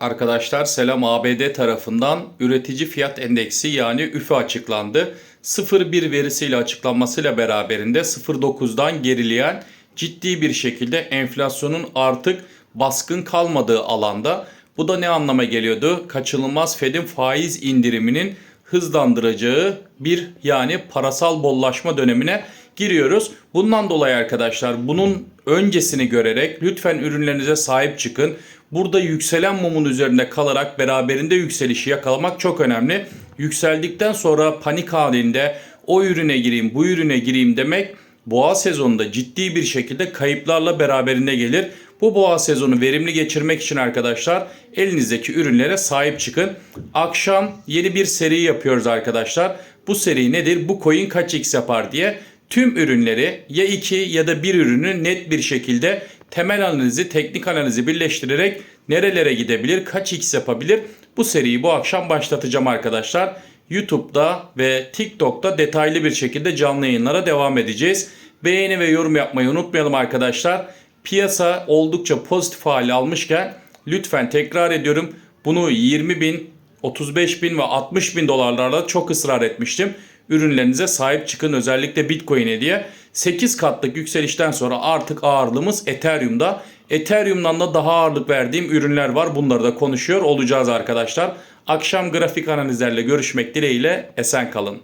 Arkadaşlar selam ABD tarafından üretici fiyat endeksi yani üfe açıklandı. 0.1 verisiyle açıklanmasıyla beraberinde 0.9'dan gerileyen ciddi bir şekilde enflasyonun artık baskın kalmadığı alanda. Bu da ne anlama geliyordu? Kaçınılmaz Fed'in faiz indiriminin hızlandıracağı bir yani parasal bollaşma dönemine giriyoruz. Bundan dolayı arkadaşlar bunun öncesini görerek lütfen ürünlerinize sahip çıkın. Burada yükselen mumun üzerinde kalarak beraberinde yükselişi yakalamak çok önemli. Yükseldikten sonra panik halinde o ürüne gireyim, bu ürüne gireyim demek boğa sezonunda ciddi bir şekilde kayıplarla beraberinde gelir. Bu boğa sezonu verimli geçirmek için arkadaşlar elinizdeki ürünlere sahip çıkın. Akşam yeni bir seri yapıyoruz arkadaşlar. Bu seri nedir? Bu coin kaç x yapar diye tüm ürünleri ya 2 ya da bir ürünü net bir şekilde temel analizi, teknik analizi birleştirerek nerelere gidebilir, kaç x yapabilir? Bu seriyi bu akşam başlatacağım arkadaşlar. YouTube'da ve TikTok'ta detaylı bir şekilde canlı yayınlara devam edeceğiz. Beğeni ve yorum yapmayı unutmayalım arkadaşlar. Piyasa oldukça pozitif hale almışken lütfen tekrar ediyorum bunu 20 bin, 35 bin ve 60 bin dolarlarla çok ısrar etmiştim. Ürünlerinize sahip çıkın özellikle Bitcoin'e diye. 8 katlık yükselişten sonra artık ağırlığımız Ethereum'da. Ethereum'dan da daha ağırlık verdiğim ürünler var. Bunları da konuşuyor olacağız arkadaşlar. Akşam grafik analizlerle görüşmek dileğiyle esen kalın.